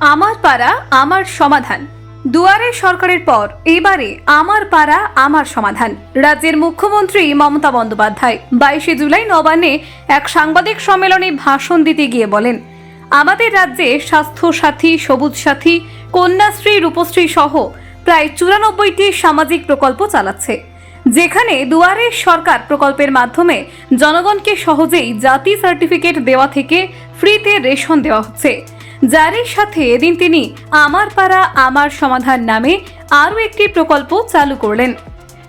আমার পাড়া, আমার সমাধান। দুয়ারে সরকারের পর, এবারে আমার পাড়া, আমার সমাধান। রাজ্যের মুখ্যমন্ত্রী মমতা বন্দ্যোপাধ্যায় বাইশে জুলাই নবান্নে এক সাংবাদিক সম্মেলনে ভাষণ দিতে গিয়ে বলেন, আমাদের রাজ্যে স্বাস্থ্য সাথী সবুজ সাথী কন্যাশ্রী, রূপশ্রী সহ প্রায় চুরানব্বইটি সামাজিক প্রকল্প চালাচ্ছে। যেখানে দুয়ারে সরকার প্রকল্পের মাধ্যমে জনগণকে সহজেই জাতি সার্টিফিকেট দেওয়া থেকে ফ্রিতে রেশন দেওয়া হচ্ছে। যারই সাথে এদিন তিনি আমার পাড়া, আমার সমাধান নামে আরও একটি প্রকল্প চালু করলেন।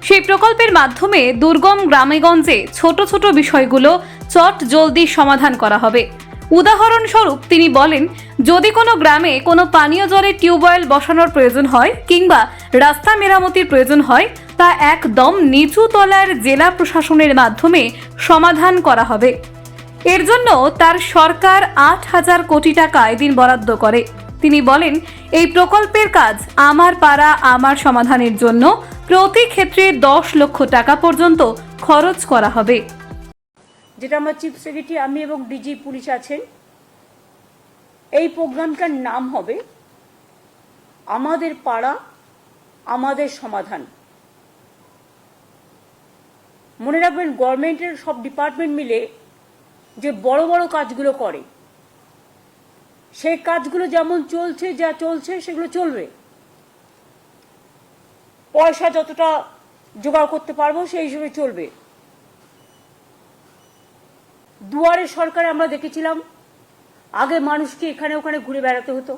সেই প্রকল্পের মাধ্যমে দুর্গম গ্রামেগঞ্জে ছোট ছোট বিষয়গুলো চট জলদি সমাধান করা হবে। উদাহরণস্বরূপ তিনি বলেন, যদি কোনো গ্রামে কোনো পানীয় জলের টিউবওয়েল বসানোর প্রয়োজন হয় কিংবা রাস্তা মেরামতির প্রয়োজন হয়, তা একদম নিচু তলার জেলা প্রশাসনের মাধ্যমে সমাধান করা হবে। এর জন্য তার সরকার আট হাজার কোটি টাকা এদিন বরাদ্দ করে। তিনি বলেন, এই প্রকল্পের কাজ আমার পাড়া, আমার সমাধানের জন্য প্রতি ক্ষেত্রে দশ লক্ষ টাকা পর্যন্ত খরচ করা হবে। যেটা আমার চিফ সেক্রেটারি, আমি এবং ডিজি পুলিশ আছেন, এই প্রোগ্রামটার নাম হবে আমাদের পাড়া, আমাদের সমাধান। মনে রাখবেন গভর্নমেন্টের সব ডিপার্টমেন্ট মিলে যে বড় বড় কাজগুলো করে। সেই কাজগুলো যেমন চলছে, যা চলছে, সেগুলো চলবে। পয়সা যতটা জোগাড় করতে পারব, সেই হিসেবে চলবে। দুয়ারে সরকারে আমরা দেখেছিলাম, আগে মানুষকে এখানে ওখানে ঘুরে বেড়াতে হতো।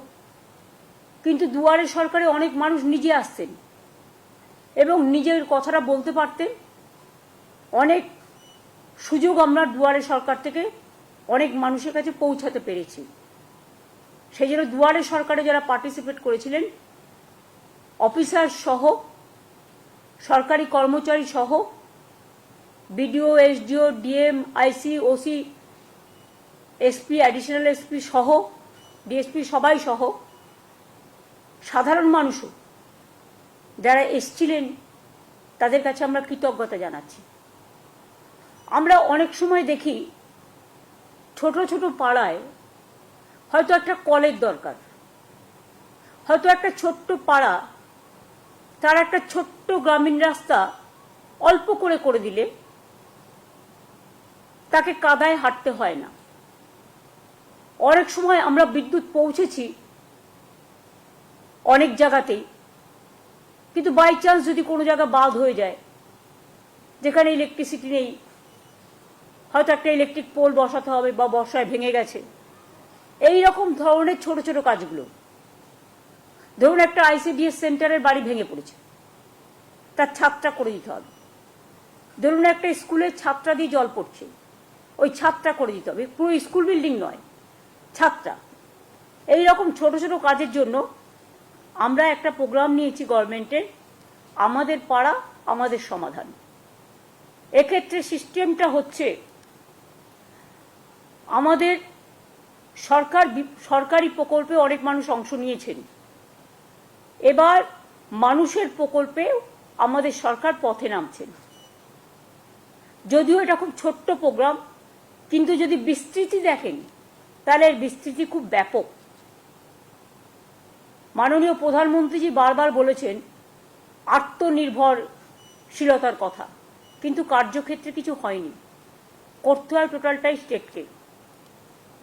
কিন্তু দুয়ারে সরকারে অনেক মানুষ নিজে আসতেন এবং নিজের কথাটা বলতে পারতেন। অনেক সুযোগ আমরা দুয়ারে সরকার থেকে অনেক মানুষের কাছে পৌঁছাতে পেরেছি। সেই জন্য দুয়ারে সরকারে যারা পার্টিসিপেট করেছিলেন অফিসার সহ, সরকারি কর্মচারী সহ BDO SDO DM IC OC SP additional SP সহ ডিএসপি সবাই সহ, সাধারণ মানুষও যারা এসছিলেন, তাদের কাছে আমরা কৃতজ্ঞতা জানাচ্ছি। আমরা অনেক সময় দেখি ছোট ছোট পাড়ায় হয়তো একটা কলের দরকার, হয়তো একটা ছোট্ট পাড়া, তার একটা ছোট্ট গ্রামীণ রাস্তা অল্প করে করে দিলে তাকে কাদায় হাঁটতে হয় না। অনেক সময় আমরা বিদ্যুৎ পৌঁছেছি অনেক জায়গাতেই কিন্তু বাই চান্স যদি কোনো জায়গা বাদ হয়ে যায়, যেখানে ইলেকট্রিসিটি নেই হয়তো একটা ইলেকট্রিক পোল বসাতে হবে বা বর্ষায় ভেঙে গেছে। এই রকম ধরনের ছোট ছোট কাজগুলো। ধরুন একটা আইসিডিএস সেন্টারের বাড়ি ভেঙে পড়েছে। তার ছাদটা করে দিতে হবে। ধরুন একটা স্কুলের ছাদটা দিয়ে জল পড়ছে। ওই ছাদটা করে দিতে হবে। পুরো স্কুল বিল্ডিং নয়, ছাদটা। এই রকম ছোট ছোট কাজের জন্য আমরা একটা প্রোগ্রাম নিয়েছি গভর্নমেন্টের আমাদের পাড়া, আমাদের সমাধান। এক্ষেত্রে সিস্টেমটা হচ্ছে আমাদের সরকার সরকারি প্রকল্পে অনেক মানুষ অংশ নিয়েছেন। এবার মানুষের প্রকল্পে আমাদের সরকার পথে নামছেন। যদিও এটা খুব ছোট্ট প্রোগ্রাম, কিন্তু যদি বিস্তৃতি দেখেন, তাহলে এর বিস্তৃতি খুব ব্যাপক। মাননীয় প্রধানমন্ত্রীজি বারবার বলেছেন, আত্মনির্ভরশীলতার কথা, কিন্তু কার্যক্ষেত্রে কিছু হয়নি। করতে হয় টোটালটাই স্টেটকে।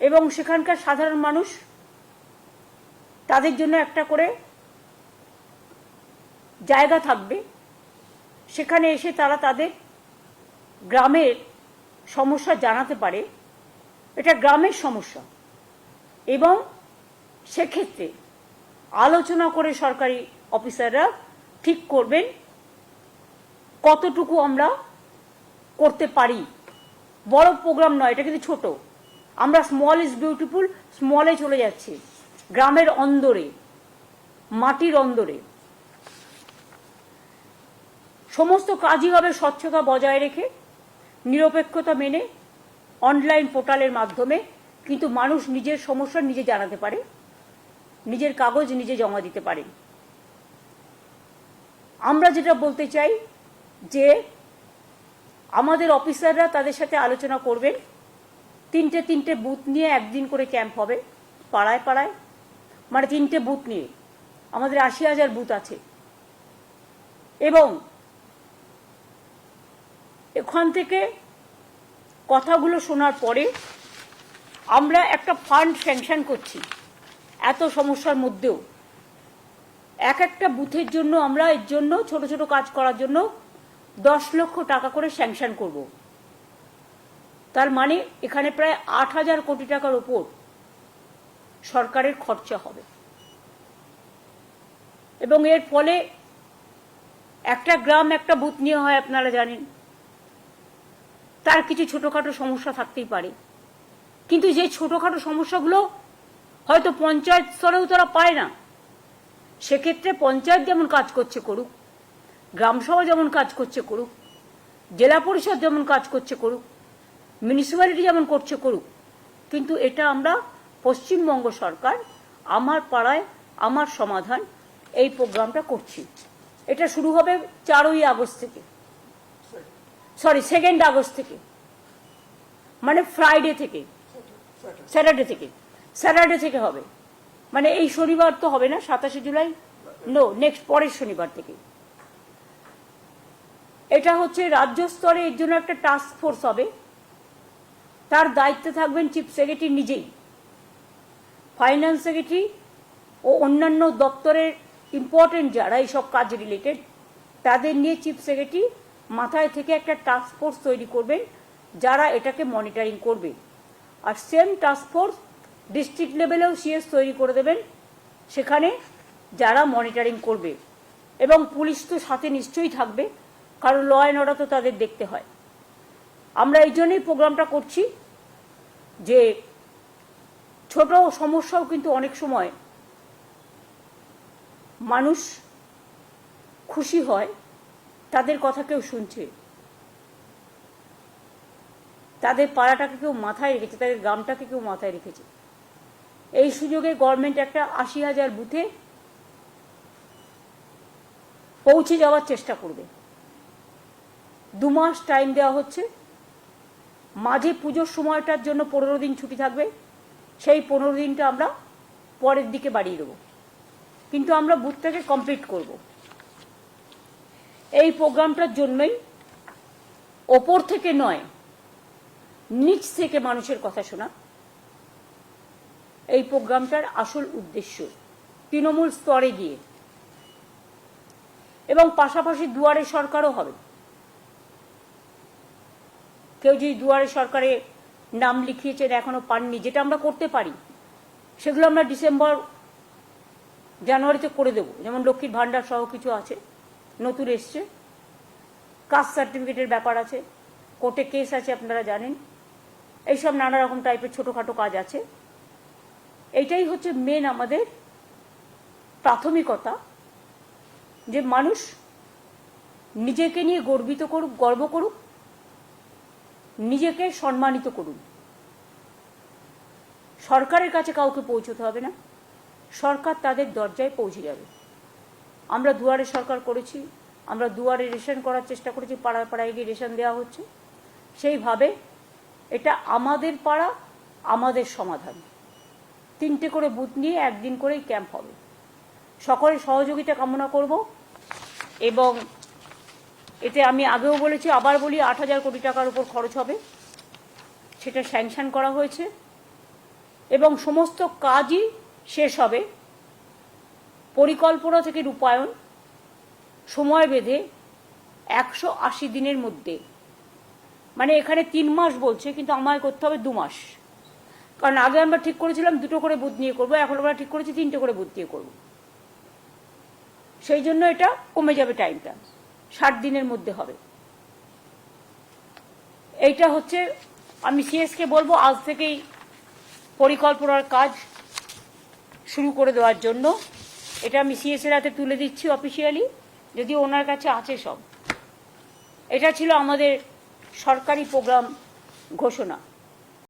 এবং সেখানকার সাধারণ মানুষ তাদের জন্য একটা করে জায়গা থাকবে। সেখানে এসে তারা তাদের গ্রামের সমস্যা জানাতে পারে। এটা গ্রামের সমস্যা। এবং সেক্ষেত্রে আলোচনা করে সরকারি অফিসাররা ঠিক করবেন কতটুকু আমরা করতে পারি। বড় প্রোগ্রাম নয়, এটা কিন্তু ছোট। আমরা স্মল ইজ বিউটিফুল স্মলে চলে যাচ্ছি। গ্রামের অন্দরে, মাটির অন্দরে। সমস্ত কাজই হবে স্বচ্ছতা বজায় রেখে, নিরপেক্ষতা মেনে অনলাইন পোর্টালের মাধ্যমে। কিন্তু মানুষ নিজের সমস্যা নিজে জানাতে পারে, নিজের কাগজ নিজে জমা দিতে পারে। আমরা যেটা বলতে চাই যে, আমাদের অফিসাররা তাদের সাথে আলোচনা করবেন। তিনটে তিনটে বুথ নিয়ে একদিন করে ক্যাম্প হবে, পাড়ায় পাড়ায়। মানে তিনটে বুথ নিয়ে। আমাদের আশি হাজার বুথ আছে। এবং এখান থেকে কথাগুলো শোনার পরে আমরা একটা ফান্ড স্যাংশন করছি, এত সমস্যার মধ্যেও। এক একটা বুথের জন্য আমরা এর জন্য ছোট ছোট কাজ করার জন্য দশ লক্ষ টাকা করে স্যাংশন করব। তার মানে এখানে প্রায় আট হাজার কোটি টাকার ওপর সরকারের খরচা হবে। এবং এর ফলে একটা গ্রাম, একটা বুথ নিয়ে হয় আপনারা জানেন। তার কিছু ছোটোখাটো সমস্যা থাকতেই পারে। কিন্তু যে ছোটোখাটো সমস্যাগুলো হয়তো পঞ্চায়েত স্তরেও তারা পায় না, সেক্ষেত্রে পঞ্চায়েত যেমন কাজ করছে করুক, গ্রামসভা যেমন কাজ করছে করুক, জেলা পরিষদ যেমন কাজ করছে করুক মিউনিসিপ্যালিটি যেমন করছে করুক, কিন্তু এটা আমরা পশ্চিমবঙ্গ সরকার, আমার পাড়ায় আমার সমাধান এই প্রোগ্রামটা করছি। এটা শুরু হবে চারই আগস্ট থেকে। সরি সেকেন্ড আগস্ট থেকে। মানে ফ্রাইডে থেকে। স্যাটারডে থেকে। স্যাটারডে থেকে হবে। মানে এই শনিবার তো হবে না, সাতাশে জুলাই? নো নেক্সট পরের শনিবার থেকে। এটা হচ্ছে রাজ্য স্তরে এর জন্য একটা টাস্ক ফোর্স হবে। তার দায়িত্বে থাকবেন চিফ সেক্রেটারি নিজেই। ফাইন্যান্স সেক্রেটারি ও অন্যান্য দপ্তরের ইম্পর্টেন্ট যারা এইসব কাজ রিলেটেড তাদের নিয়ে চিফ সেক্রেটারি মাথায় থেকে একটা টাস্ক ফোর্স তৈরি করবেন, যারা এটাকে মনিটরিং করবে। আর সেম টাস্ক ফোর্স ডিস্ট্রিক্ট লেভেলেও সিএস তৈরি করে দেবেন, সেখানে যারা মনিটরিং করবে। এবং পুলিশ তো সাথে নিশ্চয়ই থাকবে, কারণ ল অ্যান্ড অর্ডার তো তাদের দেখতে হয়। আমরা এই জন্যই প্রোগ্রামটা করছি যে ছোট সমস্যাও কিন্তু অনেক সময় মানুষ খুশি হয়, তাদের কথা কেউ শুনছে। তাদের পাড়াটাকে কেউ মাথায় রেখেছে, তাদের গ্রামটাকে কেউ মাথায় রেখেছে। এই সুযোগে গভর্নমেন্ট একটা আশি হাজার বুথে পৌঁছে যাওয়ার চেষ্টা করবে। দু মাস টাইম দেওয়া হচ্ছে। মাঝে পুজোর সময়টার জন্য পনেরো দিন ছুটি থাকবে, সেই পনেরো দিনটা আমরা পরের দিকে বাড়িয়ে দেবো। কিন্তু আমরা বুথটাকে কমপ্লিট করব। এই প্রোগ্রামটার জন্যই ওপর থেকে নয়, নিচ থেকে মানুষের কথা শোনা। এই প্রোগ্রামটার আসল উদ্দেশ্য তৃণমূল স্তরে গিয়ে। এবং পাশাপাশি দুয়ারে সরকারও হবে। কেউ যদি দুয়ারে সরকারে নাম লিখিয়েছেন এখনও পাননি, যেটা আমরা করতে পারি, সেগুলো আমরা ডিসেম্বর, জানুয়ারিতে করে দেবো। যেমন লক্ষ্মীর ভাণ্ডার সহ কিছু আছে, নতুন এসছে। কাস্ট সার্টিফিকেটের ব্যাপার আছে, কোর্টে কেস আছে, আপনারা জানেন। এইসব নানা রকম টাইপের ছোটোখাটো কাজ আছে। এইটাই হচ্ছে মেন আমাদের প্রাথমিকতা, যে মানুষ নিজেকে নিয়ে গর্বিত করুক, গর্ব করুক নিজেকে সম্মানিত করুন। সরকারের কাছে কাউকে পৌঁছতে হবে না। সরকার তাদের দরজায় পৌঁছে যাবে। আমরা দুয়ারে সরকার করেছি, আমরা দুয়ারে রেশন করার চেষ্টা করেছি, পাড়ায় পাড়ায় গিয়ে রেশন দেওয়া হচ্ছে। সেইভাবে এটা আমাদের পাড়া, আমাদের সমাধান। তিনটে করে বুথ নিয়ে একদিন করেই ক্যাম্প হবে। সকলের সহযোগিতা কামনা করব এবং এতে আমি আগেও বলেছি, আবার বলি আট হাজার কোটি টাকার উপর খরচ হবে। সেটা স্যাংশন করা হয়েছে। এবং সমস্ত কাজই শেষ হবে। পরিকল্পনা থেকে রূপায়ণ, সময় বেঁধে একশো আশি দিনের মধ্যে। মানে এখানে তিন মাস বলছে, কিন্তু আমায় করতে হবে দু মাস। কারণ আগে আমরা ঠিক করেছিলাম দুটো করে বুথ নিয়ে করব, এখন আমরা ঠিক করেছি তিনটে করে বুথ নিয়ে করব। সেই জন্য এটা কমে যাবে টাইমটা ষাট দিনের মধ্যে হবে। এইটা হচ্ছে, আমি সিএসকে বলব, আজ থেকেই পরিকল্পনার কাজ শুরু করে দেওয়ার জন্য। এটা আমি সিএসের হাতে তুলে দিচ্ছি অফিসিয়ালি যদি ওনার কাছে আছে সব। এটা ছিল আমাদের সরকারি প্রোগ্রাম ঘোষণা।